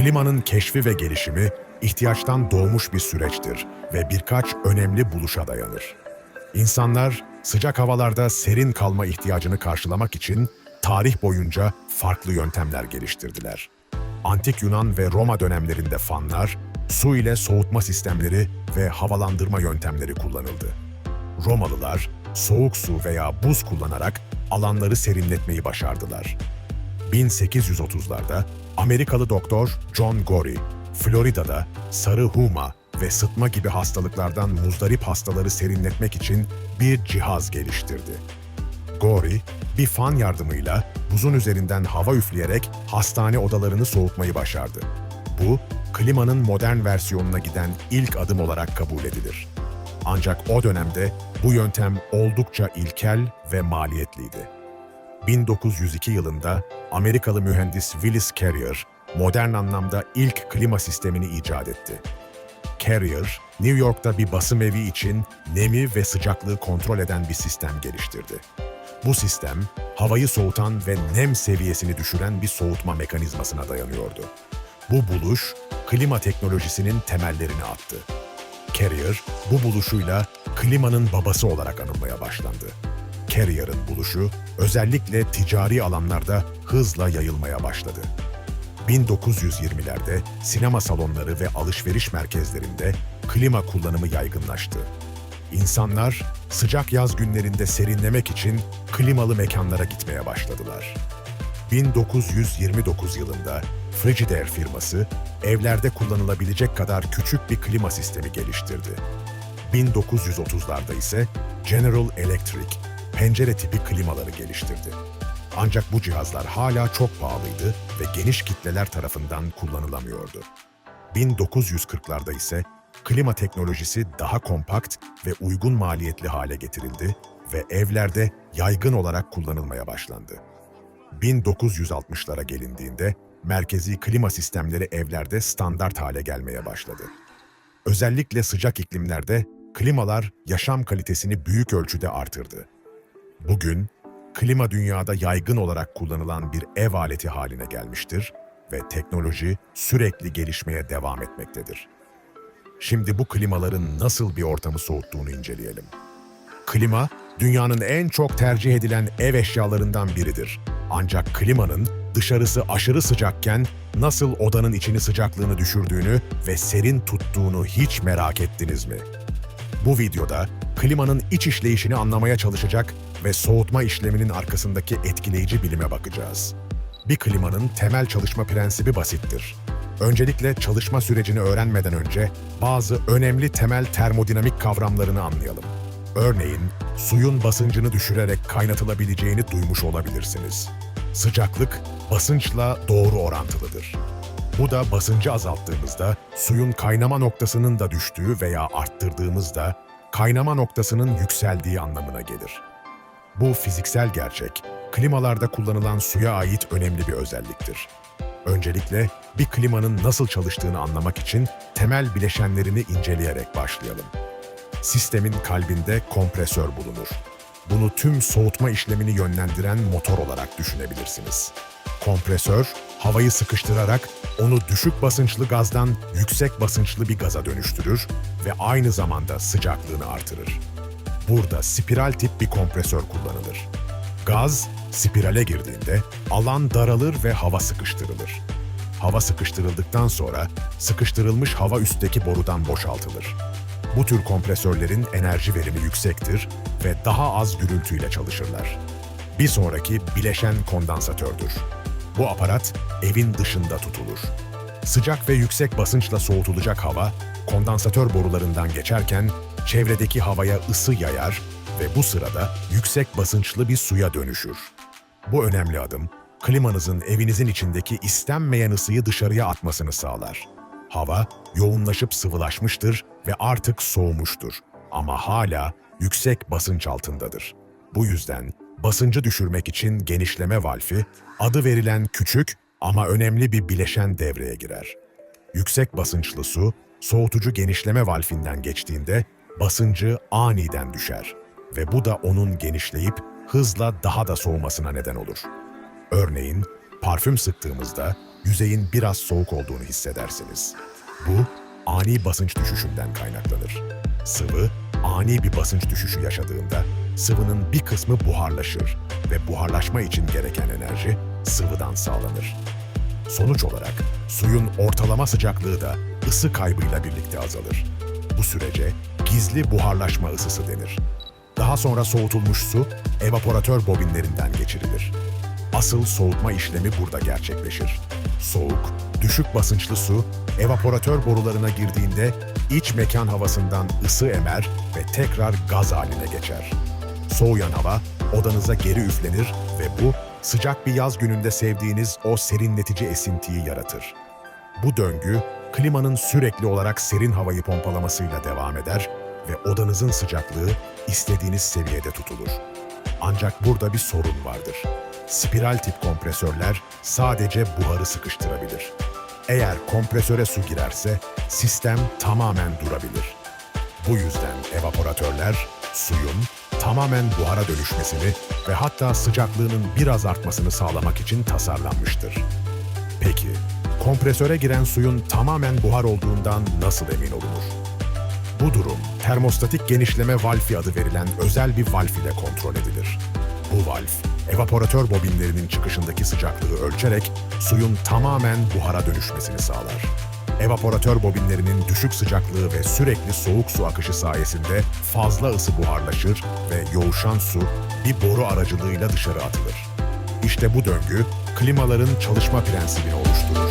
Klimanın keşfi ve gelişimi ihtiyaçtan doğmuş bir süreçtir ve birkaç önemli buluşa dayanır. İnsanlar sıcak havalarda serin kalma ihtiyacını karşılamak için tarih boyunca farklı yöntemler geliştirdiler. Antik Yunan ve Roma dönemlerinde fanlar, su ile soğutma sistemleri ve havalandırma yöntemleri kullanıldı. Romalılar soğuk su veya buz kullanarak alanları serinletmeyi başardılar. 1830'larda Amerikalı doktor John Gorey, Florida'da sarı huma ve sıtma gibi hastalıklardan muzdarip hastaları serinletmek için bir cihaz geliştirdi. Gorey, bir fan yardımıyla buzun üzerinden hava üfleyerek hastane odalarını soğutmayı başardı. Bu, klimanın modern versiyonuna giden ilk adım olarak kabul edilir. Ancak o dönemde bu yöntem oldukça ilkel ve maliyetliydi. 1902 yılında Amerikalı mühendis Willis Carrier, modern anlamda ilk klima sistemini icat etti. Carrier, New York'ta bir basım evi için nemi ve sıcaklığı kontrol eden bir sistem geliştirdi. Bu sistem, havayı soğutan ve nem seviyesini düşüren bir soğutma mekanizmasına dayanıyordu. Bu buluş, klima teknolojisinin temellerini attı. Carrier, bu buluşuyla klimanın babası olarak anılmaya başlandı. Carrier'ın buluşu özellikle ticari alanlarda hızla yayılmaya başladı. 1920'lerde sinema salonları ve alışveriş merkezlerinde klima kullanımı yaygınlaştı. İnsanlar sıcak yaz günlerinde serinlemek için klimalı mekanlara gitmeye başladılar. 1929 yılında Frigidaire firması evlerde kullanılabilecek kadar küçük bir klima sistemi geliştirdi. 1930'larda ise General Electric pencere tipi klimaları geliştirdi. Ancak bu cihazlar hala çok pahalıydı ve geniş kitleler tarafından kullanılamıyordu. 1940'larda ise klima teknolojisi daha kompakt ve uygun maliyetli hale getirildi ve evlerde yaygın olarak kullanılmaya başlandı. 1960'lara gelindiğinde merkezi klima sistemleri evlerde standart hale gelmeye başladı. Özellikle sıcak iklimlerde klimalar yaşam kalitesini büyük ölçüde artırdı. Bugün klima dünyada yaygın olarak kullanılan bir ev aleti haline gelmiştir ve teknoloji sürekli gelişmeye devam etmektedir. Şimdi bu klimaların nasıl bir ortamı soğuttuğunu inceleyelim. Klima, dünyanın en çok tercih edilen ev eşyalarından biridir. Ancak klimanın dışarısı aşırı sıcakken nasıl odanın içini sıcaklığını düşürdüğünü ve serin tuttuğunu hiç merak ettiniz mi? Bu videoda klimanın iç işleyişini anlamaya çalışacak ve soğutma işleminin arkasındaki etkileyici bilime bakacağız. Bir klimanın temel çalışma prensibi basittir. Öncelikle çalışma sürecini öğrenmeden önce bazı önemli temel termodinamik kavramlarını anlayalım. Örneğin, suyun basıncını düşürerek kaynatılabileceğini duymuş olabilirsiniz. Sıcaklık, basınçla doğru orantılıdır. Bu da basıncı azalttığımızda suyun kaynama noktasının da düştüğü veya arttırdığımızda kaynama noktasının yükseldiği anlamına gelir. Bu fiziksel gerçek, klimalarda kullanılan suya ait önemli bir özelliktir. Öncelikle bir klimanın nasıl çalıştığını anlamak için temel bileşenlerini inceleyerek başlayalım. Sistemin kalbinde kompresör bulunur. Bunu tüm soğutma işlemini yönlendiren motor olarak düşünebilirsiniz. Kompresör, havayı sıkıştırarak onu düşük basınçlı gazdan yüksek basınçlı bir gaza dönüştürür ve aynı zamanda sıcaklığını artırır. Burada spiral tip bir kompresör kullanılır. Gaz, spirale girdiğinde alan daralır ve hava sıkıştırılır. Hava sıkıştırıldıktan sonra sıkıştırılmış hava üstteki borudan boşaltılır. Bu tür kompresörlerin enerji verimi yüksektir ve daha az gürültüyle çalışırlar. Bir sonraki bileşen kondansatördür. Bu aparat evin dışında tutulur. Sıcak ve yüksek basınçla soğutulacak hava, kondansatör borularından geçerken çevredeki havaya ısı yayar ve bu sırada yüksek basınçlı bir suya dönüşür. Bu önemli adım, klimanızın evinizin içindeki istenmeyen ısıyı dışarıya atmasını sağlar. Hava yoğunlaşıp sıvılaşmıştır ve artık soğumuştur ama hala yüksek basınç altındadır. Bu yüzden basıncı düşürmek için genişleme valfi, adı verilen küçük ama önemli bir bileşen devreye girer. Yüksek basınçlı su, soğutucu genişleme valfinden geçtiğinde basıncı aniden düşer ve bu da onun genişleyip hızla daha da soğumasına neden olur. Örneğin, Parfüm sıktığımızda yüzeyin biraz soğuk olduğunu hissedersiniz. Bu ani basınç düşüşünden kaynaklanır. Sıvı ani bir basınç düşüşü yaşadığında sıvının bir kısmı buharlaşır ve buharlaşma için gereken enerji sıvıdan sağlanır. Sonuç olarak suyun ortalama sıcaklığı da ısı kaybıyla birlikte azalır. Bu sürece gizli buharlaşma ısısı denir. Daha sonra soğutulmuş su evaporatör bobinlerinden geçirilir. Asıl soğutma işlemi burada gerçekleşir. Soğuk, düşük basınçlı su evaporatör borularına girdiğinde iç mekan havasından ısı emer ve tekrar gaz haline geçer. Soğuyan hava odanıza geri üflenir ve bu sıcak bir yaz gününde sevdiğiniz o serinletici esintiyi yaratır. Bu döngü klimanın sürekli olarak serin havayı pompalamasıyla devam eder ve odanızın sıcaklığı istediğiniz seviyede tutulur. Ancak burada bir sorun vardır. Spiral tip kompresörler sadece buharı sıkıştırabilir. Eğer kompresöre su girerse sistem tamamen durabilir. Bu yüzden evaporatörler suyun tamamen buhara dönüşmesini ve hatta sıcaklığının biraz artmasını sağlamak için tasarlanmıştır. Peki, kompresöre giren suyun tamamen buhar olduğundan nasıl emin olunur? Bu durum, termostatik genişleme valfi adı verilen özel bir valf ile kontrol edilir. Bu valf, evaporatör bobinlerinin çıkışındaki sıcaklığı ölçerek suyun tamamen buhara dönüşmesini sağlar. Evaporatör bobinlerinin düşük sıcaklığı ve sürekli soğuk su akışı sayesinde fazla ısı buharlaşır ve yoğuşan su bir boru aracılığıyla dışarı atılır. İşte bu döngü klimaların çalışma prensibini oluşturur.